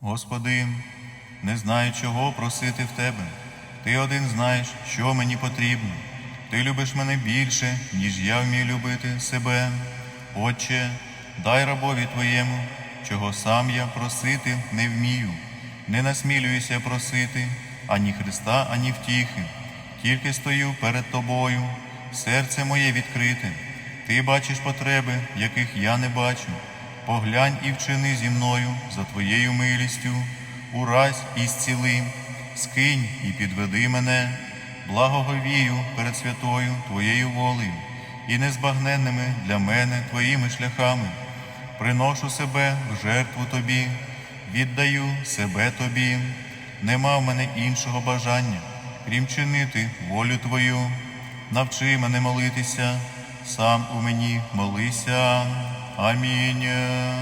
Господи, не знаю, чого просити в Тебе. Ти один знаєш, що мені потрібно. Ти любиш мене більше, ніж я вмію любити себе. Отче, дай рабові Твоєму, чого сам я просити не вмію. Не насмілююся просити ані Христа, ані втіхи. Тільки стою перед Тобою, серце моє відкрите. Ти бачиш потреби, яких я не бачу. Поглянь і вчини зі мною за Твоєю милістю, уразь і зціли, скинь і підведи мене, благоговію перед святою Твоєю волею і незбагненними для мене Твоїми шляхами. Приношу себе в жертву Тобі, віддаю себе Тобі, нема в мене іншого бажання, крім чинити волю Твою. Навчи мене молитися, сам у мені молися. Амінь.